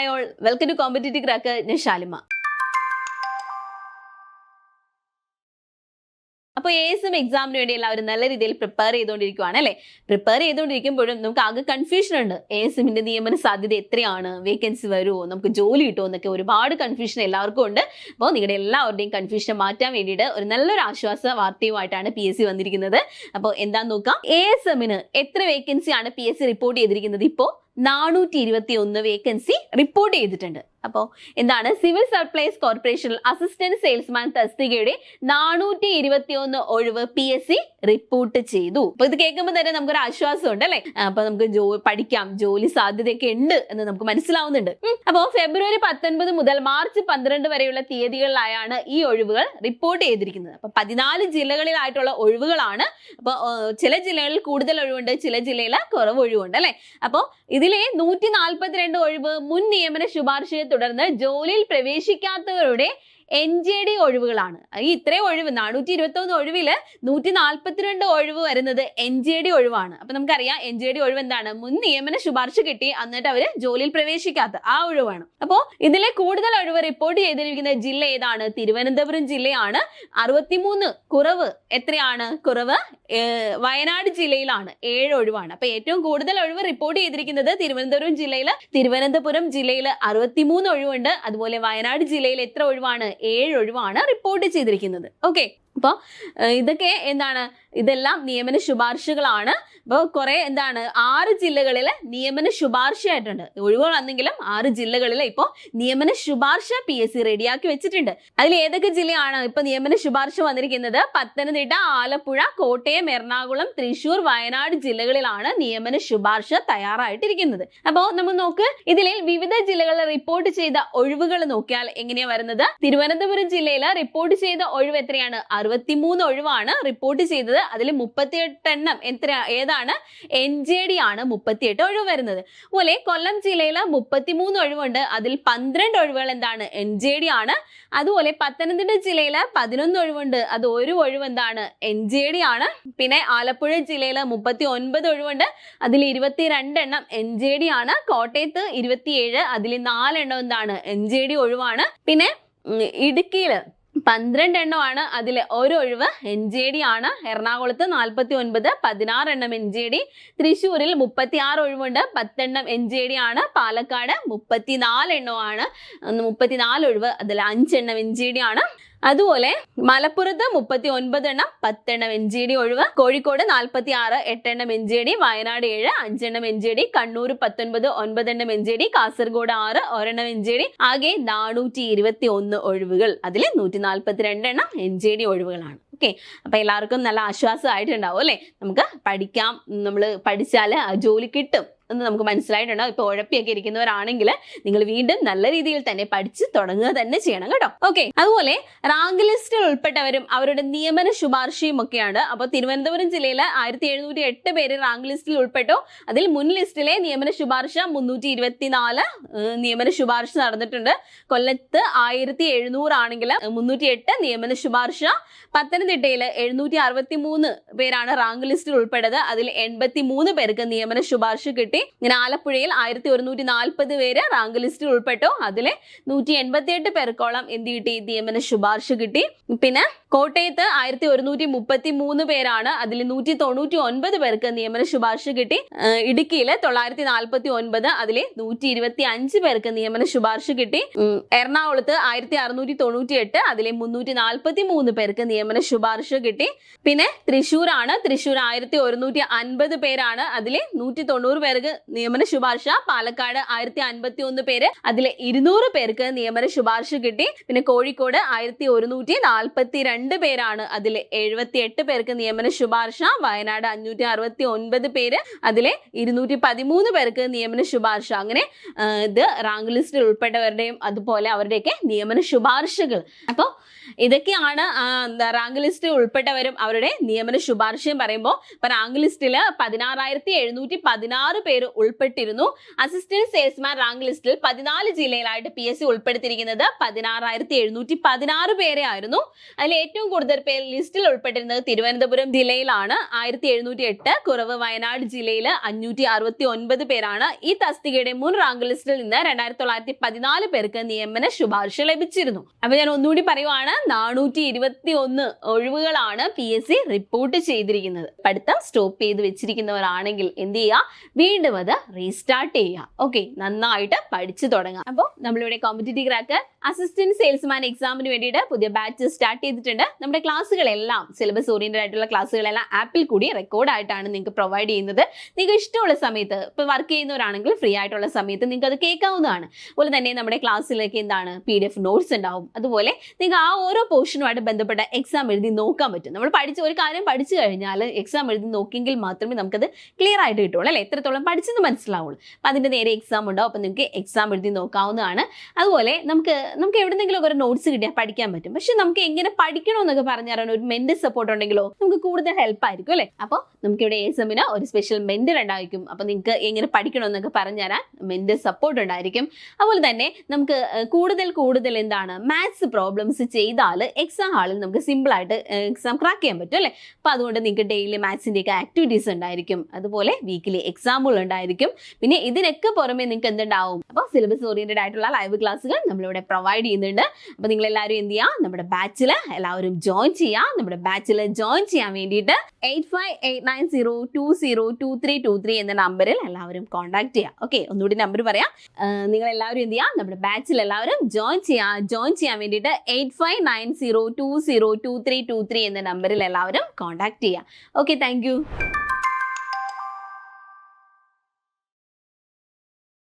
Hi all welcome to competitive crack ഞാൻ ഷാലിമ അപ്പോൾ A S M എക്സാമിന് വേണ്ടി എല്ലാവരും നല്ല രീതിയിൽ പ്രിപ്പയർ ചെയ്തുകൊണ്ടിരിക്കുവാണ് അല്ലേ? പ്രിപ്പയർ ചെയ്തുകൊണ്ടിരിക്കുമ്പോഴും നമുക്ക് ആകെ കൺഫ്യൂഷൻ ഉണ്ട്. എ എസ് എമ്മിന്റെ നിയമന സാധ്യത എത്രയാണ്? വേക്കൻസി വരുമോ നമുക്ക് ജോലി കിട്ടുമോ എന്നൊക്കെ ഒരുപാട് കൺഫ്യൂഷൻ എല്ലാവർക്കും ഉണ്ട്. അപ്പോൾ നിങ്ങളുടെ എല്ലാവരുടെയും കൺഫ്യൂഷൻ മാറ്റാൻ വേണ്ടിയിട്ട് ഒരു നല്ലൊരു ആശ്വാസ വാർത്തയുമായിട്ടാണ് പി എസ് സി വന്നിരിക്കുന്നത്. അപ്പോൾ എന്താന്ന് നോക്കാം? എ എസ് എമ്മിന് എത്ര വേക്കൻസിയാണ് പി എസ് സി റിപ്പോർട്ട് ചെയ്തിരിക്കുന്നത് ഇപ്പോൾ നാനൂറ്റി ഇരുപത്തി ഒന്ന് വേക്കൻസി റിപ്പോർട്ട് ചെയ്തിട്ടുണ്ട്. അപ്പോൾ എന്താണ്? സിവിൽ സപ്ലൈസ് കോർപ്പറേഷനിൽ അസിസ്റ്റന്റ് സെയിൽസ്മാൻ തസ്തികയുടെ നാനൂറ്റി ഇരുപത്തി ഒന്ന് ഒഴിവ് പി എസ് സി റിപ്പോർട്ട് ചെയ്തു. അപ്പൊ ഇത് കേൾക്കുമ്പോൾ തന്നെ നമുക്കൊരു ആശ്വാസം ഉണ്ട് അല്ലെ? അപ്പൊ നമുക്ക് ജോ പഠിക്കാം. ജോലി സാധ്യതയൊക്കെ ഉണ്ട് എന്ന് നമുക്ക് മനസ്സിലാവുന്നുണ്ട്. അപ്പോൾ ഫെബ്രുവരി പത്തൊൻപത് മുതൽ മാർച്ച് പന്ത്രണ്ട് വരെയുള്ള തീയതികളിലായാണ് ഈ ഒഴിവുകൾ റിപ്പോർട്ട് ചെയ്തിരിക്കുന്നത്. അപ്പൊ പതിനാല് ജില്ലകളിലായിട്ടുള്ള ഒഴിവുകളാണ്. അപ്പോൾ ചില ജില്ലകളിൽ കൂടുതൽ ഒഴിവുണ്ട് ചില ജില്ലയിൽ കുറവ് ഒഴിവുണ്ട് അല്ലെ? അപ്പോൾ ഇതിലെ നൂറ്റി നാൽപ്പത്തിരണ്ട് ഒഴിവ് മുൻ നിയമന ശുപാർശയെ തുടർന്ന് ജോലിയിൽ പ്രവേശിക്കാത്തവരുടെ എൻ ജെ ഡി ഒഴിവുകളാണ്. ഈ ഇത്രയും ഒഴിവ് നാനൂറ്റി ഇരുപത്തി ഒന്ന് ഒഴിവിൽ നൂറ്റി നാൽപ്പത്തിരണ്ട് ഒഴിവ് വരുന്നത് എൻ ജെ ഡി ഒഴിവാണ്. അപ്പൊ നമുക്കറിയാം എൻ ജെ ഡി ഒഴിവ് എന്താണ്? മുൻ നിയമന ശുപാർശ കിട്ടി എന്നിട്ട് അവർ ജോലിയിൽ പ്രവേശിക്കാത്ത ആ ഒഴിവാണ്. അപ്പോ ഇതിലെ കൂടുതൽ ഒഴിവ് റിപ്പോർട്ട് ചെയ്തിരിക്കുന്ന ജില്ല ഏതാണ്? തിരുവനന്തപുരം ജില്ലയാണ്. അറുപത്തിമൂന്ന് കുറവ് എത്രയാണ്? കുറവ് വയനാട് ജില്ലയിലാണ്. ഏഴ് ഒഴിവാണ്. അപ്പൊ ഏറ്റവും കൂടുതൽ ഒഴിവ് റിപ്പോർട്ട് ചെയ്തിരിക്കുന്നത് തിരുവനന്തപുരം ജില്ലയിൽ തിരുവനന്തപുരം ജില്ലയിൽ അറുപത്തിമൂന്ന് ഒഴിവുണ്ട്. അതുപോലെ വയനാട് ജില്ലയിൽ എത്ര ഒഴിവാണ്? ഏഴ് ഒഴിവാണ് റിപ്പോർട്ട് ചെയ്തിരിക്കുന്നത്. ഓക്കെ അപ്പോൾ ഇതൊക്കെ എന്താണ്? ഇതെല്ലാം നിയമന ശുപാർശകളാണ്. അപ്പോൾ കുറേ എന്താണ്? ആറ് ജില്ലകളിലെ നിയമന ശുപാർശയായിട്ടുണ്ട്. ഒഴിവുകൾ വന്നെങ്കിലും ആറ് ജില്ലകളിലെ ഇപ്പോൾ നിയമന ശുപാർശ പി എസ് സി റെഡിയാക്കി വെച്ചിട്ടുണ്ട്. അതിൽ ഏതൊക്കെ ജില്ലയാണ് ഇപ്പോൾ നിയമന ശുപാർശ വന്നിരിക്കുന്നത്? പത്തനംതിട്ട ആലപ്പുഴ കോട്ടയം എറണാകുളം തൃശൂർ വയനാട് ജില്ലകളിലാണ് നിയമന ശുപാർശ തയ്യാറായിട്ടിരിക്കുന്നത്. അപ്പോൾ നമ്മൾ നോക്ക് ഇതിൽ വിവിധ ജില്ലകളിൽ റിപ്പോർട്ട് ചെയ്ത ഒഴിവുകൾ നോക്കിയാൽ എങ്ങനെയാ വരുന്നത്? തിരുവനന്തപുരം ജില്ലയിൽ റിപ്പോർട്ട് ചെയ്ത ഒഴിവ് എത്രയാണ്? അറുപത്തിമൂന്ന് ഒഴിവാണ് റിപ്പോർട്ട് ചെയ്തത്. അതിൽ മുപ്പത്തിയെട്ട് എണ്ണം എത്ര ഏതാണ്? എൻ ജെ ഡി ആണ് മുപ്പത്തിയെട്ട് ഒഴിവ് വരുന്നത്. അതുപോലെ കൊല്ലം ജില്ലയിൽ മുപ്പത്തിമൂന്ന് ഒഴിവുണ്ട്. അതിൽ പന്ത്രണ്ട് ഒഴിവുകൾ എന്താണ്? എൻ ജെ ഡി ആണ്. അതുപോലെ പത്തനംതിട്ട ജില്ലയിൽ പതിനൊന്ന് ഒഴിവുണ്ട്. അത് ഒരു ഒഴിവ് എന്താണ്? എൻ ജെ ഡി ആണ്. പിന്നെ ആലപ്പുഴ ജില്ലയിൽ മുപ്പത്തി ഒൻപത് ഒഴിവുണ്ട്. അതിൽ ഇരുപത്തിരണ്ട് എണ്ണം എൻ ജെ ഡി ആണ്. കോട്ടയത്ത് ഇരുപത്തിയേഴ് അതിൽ നാലെണ്ണം എന്താണ്? എൻ ജെ ഡി ഒഴിവാണ്. പിന്നെ ഉം, ഇടുക്കിയിൽ പന്ത്രണ്ട് എണ്ണമാണ് അതിൽ ഒരു ഒഴിവ്. എൻ ജെ ഡി ആണ്. എറണാകുളത്ത് നാൽപ്പത്തി ഒൻപത് പതിനാറ് എണ്ണം എൻ ജെ ഡി. തൃശ്ശൂരിൽ മുപ്പത്തി ആറ് ഒഴിവുണ്ട്. പത്തെണ്ണം എൻ ജെ ഡി ആണ്. പാലക്കാട് മുപ്പത്തിനാല് എണ്ണമാണ് മുപ്പത്തിനാല് ഒഴിവ്. അതിൽ അഞ്ചെണ്ണം എൻ ജെ ഡി ആണ്. അതുപോലെ മലപ്പുറത്ത് മുപ്പത്തി ഒൻപത് എണ്ണം പത്തെണ്ണം എൻ ജി ഡി ഒഴിവ് കോഴിക്കോട് നാൽപ്പത്തി ആറ് എട്ടെണ്ണം എൻ ജി ഡി വയനാട് ഏഴ് അഞ്ചെണ്ണം എൻ ജി ഡി കണ്ണൂർ പത്തൊൻപത് ഒൻപതെണ്ണം എൻ ജി ഡി കാസർഗോഡ് ആറ് ഒരെണ്ണം എൻ ജി ഡി ആകെ നാനൂറ്റി ഇരുപത്തി ഒന്ന് ഒഴിവുകൾ. അതിൽ നൂറ്റി നാൽപ്പത്തി രണ്ടെണ്ണം എൻ ജി ഡി ഒഴിവുകളാണ്. ഓക്കെ? അപ്പൊ എല്ലാവർക്കും നല്ല ആശ്വാസമായിട്ടുണ്ടാവും അല്ലേ? നമുക്ക് പഠിക്കാം. നമ്മൾ പഠിച്ചാൽ ജോലി കിട്ടും. എന്ന് നമുക്ക് മനസ്സിലായിട്ടുണ്ടാവും. ഇപ്പൊ ഉഴപ്പിയൊക്കെ ഇരിക്കുന്നവരാണെങ്കിൽ നിങ്ങൾ വീണ്ടും നല്ല രീതിയിൽ തന്നെ പഠിച്ച് തുടങ്ങുക തന്നെ ചെയ്യണം കേട്ടോ. ഓക്കെ അതുപോലെ റാങ്ക് ലിസ്റ്റിൽ ഉൾപ്പെട്ടവരും അവരുടെ നിയമന ശുപാർശയും ഒക്കെയാണ്. അപ്പോൾ തിരുവനന്തപുരം ജില്ലയിൽ ആയിരത്തി എഴുന്നൂറ്റി എട്ട് പേര് റാങ്ക് ലിസ്റ്റിൽ ഉൾപ്പെട്ടു. അതിൽ മുൻ ലിസ്റ്റിലെ നിയമന ശുപാർശ മുന്നൂറ്റി ഇരുപത്തിനാല് നിയമന ശുപാർശ നടന്നിട്ടുണ്ട്. കൊല്ലത്ത് ആയിരത്തി എഴുന്നൂറാണെങ്കിൽ മുന്നൂറ്റി എട്ട് നിയമന ശുപാർശ. പത്തനംതിട്ടയിൽ എഴുന്നൂറ്റി അറുപത്തി മൂന്ന് പേരാണ് റാങ്ക് ലിസ്റ്റിൽ ഉൾപ്പെട്ടത്. അതിൽ എൺപത്തി മൂന്ന് പേർക്ക് നിയമന ശുപാർശ കിട്ടി. ഇങ്ങനെ ആലപ്പുഴയിൽ ആയിരത്തി ഒരുന്നൂറ്റി നാൽപ്പത് പേര് റാങ്ക് ലിസ്റ്റിൽ ഉൾപ്പെട്ടു. അതിലെ നൂറ്റി എൺപത്തി എട്ട് പേർക്കോളം എന്ത് കിട്ടി? നിയമന ശുപാർശ കിട്ടി. പിന്നെ കോട്ടയത്ത് ആയിരത്തി ഒരുന്നൂറ്റി മുപ്പത്തി മൂന്ന് പേരാണ് അതിൽ നൂറ്റി തൊണ്ണൂറ്റി ഒൻപത് പേർക്ക് നിയമന ശുപാർശ കിട്ടി. ഇടുക്കിയിൽ തൊള്ളായിരത്തി നാൽപ്പത്തി ഒൻപത് അതിൽ നൂറ്റി ഇരുപത്തി അഞ്ച് പേർക്ക് നിയമന ശുപാർശ കിട്ടി. എറണാകുളത്ത് ആയിരത്തി അറുന്നൂറ്റി തൊണ്ണൂറ്റി എട്ട് അതിലെ മുന്നൂറ്റി നാൽപ്പത്തി മൂന്ന് പേർക്ക് നിയമന ശുപാർശ കിട്ടി. പിന്നെ തൃശ്ശൂരാണ്. തൃശ്ശൂർ ആയിരത്തി ഒരുന്നൂറ്റി അൻപത് പേരാണ് അതിൽ നൂറ്റി തൊണ്ണൂറ് പേർക്ക് നിയമന ശുപാർശ. പാലക്കാട് ആയിരത്തി അൻപത്തി ഒന്ന് പേര് അതിൽ ഇരുന്നൂറ് പേർക്ക് നിയമന ശുപാർശ കിട്ടി. പിന്നെ കോഴിക്കോട് ആയിരത്തി ഒരുന്നൂറ്റി നാൽപ്പത്തി രണ്ട് പേരാണ് അതിൽ എഴുപത്തി എട്ട് പേർക്ക് നിയമന ശുപാർശ വയനാട് അഞ്ഞൂറ്റി അറുപത്തി ഒൻപത് പേര് അതിലെ ഇരുന്നൂറ്റി പതിമൂന്ന് പേർക്ക് നിയമന ശുപാർശ. അങ്ങനെ ഇത് റാങ്ക് ലിസ്റ്റിൽ ഉൾപ്പെട്ടവരുടെയും അതുപോലെ അവരുടെയൊക്കെ നിയമന ശുപാർശകൾ. അപ്പോൾ ഇതൊക്കെയാണ് റാങ്ക് ലിസ്റ്റിൽ ഉൾപ്പെട്ടവരും അവരുടെ നിയമന ശുപാർശയും പറയുമ്പോൾ ഇപ്പൊ റാങ്ക് ലിസ്റ്റിൽ പതിനാറായിരത്തി എഴുന്നൂറ്റി പതിനാറ് പേര് ഉൾപ്പെട്ടിരുന്നു. അസിസ്റ്റന്റ് സെയിൽസ്മാൻ റാങ്ക് ലിസ്റ്റിൽ പതിനാല് ജില്ലയിലായിട്ട് പി എസ് സി ഉൾപ്പെടുത്തിയിരിക്കുന്നത് പതിനാറായിരത്തി എഴുന്നൂറ്റി പതിനാറ് പേരെ ആയിരുന്നു. അതിൽ ഏറ്റവും കൂടുതൽ പേർ ലിസ്റ്റിൽ ഉൾപ്പെട്ടിരുന്നത് തിരുവനന്തപുരം ജില്ലയിലാണ്. ആയിരത്തി എഴുന്നൂറ്റി എട്ട് കുറവ് വയനാട് ജില്ലയിൽ അഞ്ഞൂറ്റി അറുപത്തി ഒൻപത് പേരാണ് ഈ തസ്തികയുടെ മുൻ റാങ്ക് ലിസ്റ്റിൽ നിന്ന് രണ്ടായിരത്തി തൊള്ളായിരത്തി പതിനാല് പേർക്ക് നിയമന ശുപാർശ ലഭിച്ചിരുന്നു. അപ്പൊ ഞാൻ ഒന്നുകൂടി പറയുവാണ് നാനൂറ്റി ഇരുപത്തി ഒന്ന് ഒഴിവുകളാണ് പി എസ് സി റിപ്പോർട്ട് ചെയ്തിരിക്കുന്നത്. പഠിത്തം സ്റ്റോപ്പ് ചെയ്ത് വെച്ചിരിക്കുന്നവരാണെങ്കിൽ എന്ത് ചെയ്യുക വീണ്ടും അത് റീസ്റ്റാർട്ട് ചെയ്യുക ഓക്കെ നന്നായിട്ട് പഠിച്ചു തുടങ്ങാം. അപ്പോൾ നമ്മളിവിടെ കോമ്പറ്റേറ്റീവ് ക്രാക്ക് അസിസ്റ്റന്റ് സെയിൽസ്മാൻ എക്സാമിന് വേണ്ടിയിട്ട് പുതിയ ബാച്ച് സ്റ്റാർട്ട് ചെയ്തിട്ടുണ്ട്. നമ്മുടെ ക്ലാസ്സുകളെല്ലാം സിലബസ് ഓറിയന്റഡ് ആയിട്ടുള്ള ക്ലാസ്സുകളെല്ലാം ആപ്പിൽ കൂടി റെക്കോർഡ് ആയിട്ടാണ് നിങ്ങൾക്ക് പ്രൊവൈഡ് ചെയ്യുന്നത്. നിങ്ങൾക്ക് ഇഷ്ടമുള്ള സമയത്ത് ഇപ്പോൾ വർക്ക് ചെയ്യുന്നവരാണെങ്കിൽ ഫ്രീ ആയിട്ടുള്ള സമയത്ത് നിങ്ങൾക്ക് അത് കേൾക്കാവുന്നതാണ്. അതുപോലെ തന്നെ നമ്മുടെ ക്ലാസ്സിലേക്ക് എന്താണ് പി ഡി എഫ് നോട്ട്സ് ഉണ്ടാവും. അതുപോലെ നിങ്ങൾക്ക് ആ ഓരോ പോർഷനുമായിട്ട് ബന്ധപ്പെട്ട എക്സാം എഴുതി നോക്കാൻ പറ്റും. നമ്മൾ പഠിച്ച ഒരു കാര്യം പഠിച്ചു കഴിഞ്ഞാൽ എക്സാം എഴുതി നോക്കിയെങ്കിൽ മാത്രമേ നമുക്കത് ക്ലിയർ ആയിട്ട് കിട്ടുള്ളൂ അല്ലേ? എത്രത്തോളം പഠിച്ചെന്ന് മനസ്സിലാവുള്ളൂ. അപ്പം അതിന്റെ നേരെ എക്സാം ഉണ്ടാവും അപ്പം നിങ്ങൾക്ക് എക്സാം എഴുതി നോക്കാവുന്നതാണ്. അതുപോലെ നമുക്ക് നമുക്ക് എവിടെന്നെങ്കിലും ഒരു നോട്ട്സ് കിട്ടിയാൽ പഠിക്കാൻ പറ്റും. പക്ഷെ നമുക്ക് എങ്ങനെ പഠിക്കണമെന്നൊക്കെ പറഞ്ഞു തരാൻ ഒരു മെന്റൽ സപ്പോർട്ട് ഉണ്ടെങ്കിലോ നമുക്ക് കൂടുതൽ ഹെൽപ്പ് ആയിരിക്കും അല്ലേ? അപ്പോൾ നമുക്ക് ഇവിടെ എസമിന് ഒരു സ്പെഷ്യൽ മെന്റർ ഉണ്ടായിരിക്കും. അപ്പോൾ നിങ്ങൾക്ക് എങ്ങനെ പഠിക്കണമെന്നൊക്കെ പറഞ്ഞു തരാൻ മെന്റൽ സപ്പോർട്ട് ഉണ്ടായിരിക്കും. അതുപോലെ തന്നെ നമുക്ക് കൂടുതൽ കൂടുതൽ എന്താണ് മാത്സ് പ്രോബ്ലംസ് ചെയ്താൽ എക്സാം ഹാളിൽ നമുക്ക് സിമ്പിൾ ആയിട്ട് എക്സാം ക്രാക്ക് ചെയ്യാൻ പറ്റും അല്ലേ? അപ്പോൾ അതുകൊണ്ട് നിങ്ങൾക്ക് ഡെയിലി മാത്സിന്റെ ഒക്കെ ആക്ടിവിറ്റീസ് ഉണ്ടായിരിക്കും. അതുപോലെ വീക്കിലി എക്സാമ്പിൾ ഉണ്ടായിരിക്കും. പിന്നെ ഇതിനൊക്കെ പുറമെ നിങ്ങൾക്ക് എന്തുണ്ടാവും? അപ്പോൾ സിലബസ് ഓറിയന്റഡ് ആയിട്ടുള്ള ലൈവ് ക്ലാസ്സുകൾ നമ്മളിവിടെ പ്രൊവൈഡ് ചെയ്യുന്നുണ്ട്. അപ്പോൾ നിങ്ങൾ എല്ലാവരും എന്ത് ചെയ്യുക നമ്മുടെ ബാച്ചിൽ എല്ലാവരും ജോയിൻ ചെയ്യുക നമ്മുടെ ബാച്ചിൽ ജോയിൻ ചെയ്യാൻ വേണ്ടിയിട്ട് eight five eight nine zero two zero two three two three എന്ന നമ്പറിൽ എല്ലാവരും കോൺടാക്ട് ചെയ്യുക ഓക്കെ ഒന്നുകൂടി നമ്പർ പറയാം. നിങ്ങൾ എല്ലാവരും എന്ത് ചെയ്യുക നമ്മുടെ ബാച്ചിൽ എല്ലാവരും ജോയിൻ ചെയ്യുക ജോയിൻ ചെയ്യാൻ വേണ്ടിയിട്ട് eight five nine zero two zero two three two three എന്ന നമ്പറിൽ എല്ലാവരും കോൺടാക്ട് ചെയ്യുക ഓക്കെ താങ്ക്